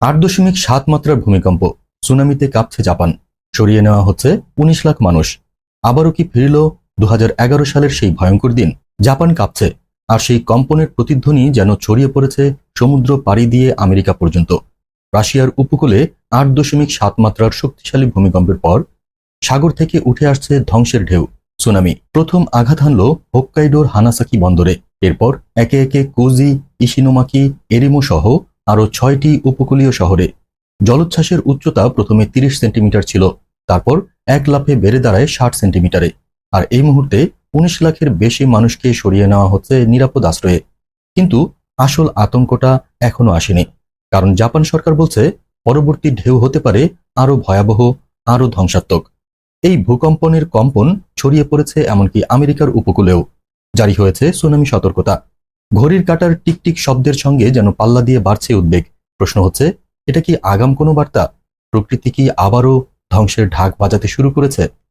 আট দশমিক সাত মাত্রার ভূমিকম্প। সুনামিতে কাঁপছে জাপান। সরিয়ে নেওয়া হচ্ছে উনিশ লাখ মানুষ। আবারও কি ফিরল দু সালের সেই ভয়ঙ্কর দিন? জাপান কাঁপছে। আর সেই কম্পনের প্রতিধ্বনি যেন ছড়িয়ে পড়েছে সমুদ্র পাড়ি দিয়ে আমেরিকা পর্যন্ত। রাশিয়ার উপকূলে আট দশমিক সাত মাত্রার শক্তিশালী ভূমিকম্পের পর সাগর থেকে উঠে আসছে ধ্বংসের ঢেউ, সুনামি। প্রথম আঘাত হানল হোক্কাইডোর হানাসাকি বন্দরে। এরপর একে একে কোজি, ইশিনোমাকি, এরিমো সহ আরও ছয়টি উপকূলীয় শহরে। জলোচ্ছ্বাসের উচ্চতা প্রথমে তিরিশ সেন্টিমিটার ছিল, তারপর এক লাফে বেড়ে দাঁড়ায় ষাট সেন্টিমিটারে। আর এই মুহূর্তে উনিশ লাখের বেশি মানুষকে সরিয়ে নেওয়া হচ্ছে নিরাপদ আশ্রয়ে। কিন্তু আসল আতঙ্কটা এখনও আসেনি, কারণ জাপান সরকার বলছে পরবর্তী ঢেউ হতে পারে আরও ভয়াবহ, আরও ধ্বংসাত্মক। এই ভূকম্পনের কম্পন ছড়িয়ে পড়েছে এমনকি আমেরিকার উপকূলেও। জারি হয়েছে সুনামি সতর্কতা। ঘড়ির কাটার টিকটিক শব্দের সঙ্গে যেন পাল্লা দিয়ে বাড়ছে উদ্বেগ। প্রশ্ন হচ্ছে, এটা কি আগাম কোনো বার্তা? প্রকৃতি কি আবারও ধ্বংসের ঢাক বাজাতে শুরু করেছে?